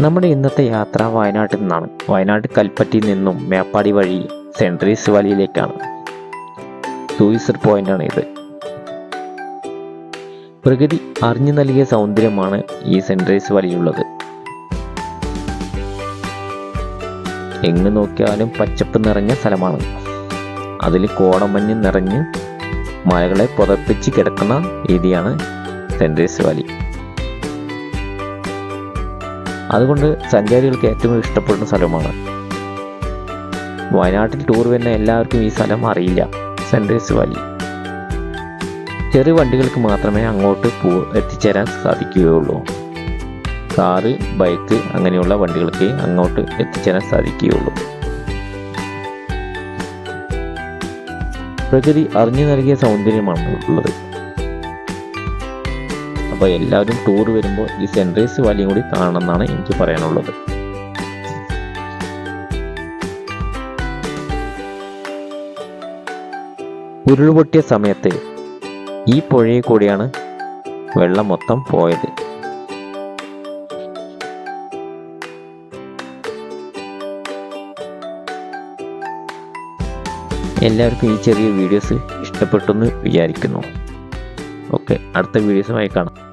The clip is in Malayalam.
നമ്മുടെ ഇന്നത്തെ യാത്ര വയനാട്ടിൽ നിന്നാണ്. വയനാട് കൽപ്പറ്റിയിൽ നിന്നും മേപ്പാടി വഴി സെൻട്രീസ് വാലിയിലേക്കാണ്. സൂയിസർ പോയിന്റാണ് ഇത്. പ്രകൃതി അറിഞ്ഞു നൽകിയ സൗന്ദര്യമാണ് ഈ സെൻട്രീസ് വാലിയിലുള്ളത്. എങ്ങ് നോക്കിയാലും പച്ചപ്പ് നിറഞ്ഞ സ്ഥലമാണ്. അതിൽ കോടമഞ്ഞ് നിറഞ്ഞ് മലകളെ പുതപ്പിച്ച് കിടക്കുന്ന രീതിയാണ് സെൻട്രീസ് വാലി. അതുകൊണ്ട് സഞ്ചാരികൾക്ക് ഏറ്റവും ഇഷ്ടപ്പെടുന്ന സ്ഥലമാണ്. വയനാട്ടിൽ ടൂർ വരുന്ന എല്ലാവർക്കും ഈ സ്ഥലം അറിയില്ല. സെൻട്രേസ് വാലി ചെറിയ വണ്ടികൾക്ക് മാത്രമേ അങ്ങോട്ട് പോ എത്തിച്ചേരാൻ സാധിക്കുകയുള്ളൂ. കാറ് ബൈക്ക് അങ്ങനെയുള്ള വണ്ടികൾക്ക് അങ്ങോട്ട് എത്തിച്ചേരാൻ സാധിക്കുകയുള്ളൂ. പ്രകൃതി അറിഞ്ഞു നൽകിയ സൗന്ദര്യമാണ് ഉള്ളത്. അപ്പോൾ എല്ലാവരും ടൂർ വരുമ്പോൾ ഈ സെൻട്രേസ് വാലിയും കൂടി കാണണമെന്നാണ് എനിക്ക് പറയാനുള്ളത്. ഉരുൾപൊട്ടിയ സമയത്ത് ഈ പുഴയിൽ കൂടിയാണ് വെള്ളം മൊത്തം പോയത്. എല്ലാവർക്കും ഈ ചെറിയ വീഡിയോസ് ഇഷ്ടപ്പെട്ടെന്ന് വിചാരിക്കുന്നു. ഓക്കെ അടുത്ത വീഡിയോസുമായി കാണാം.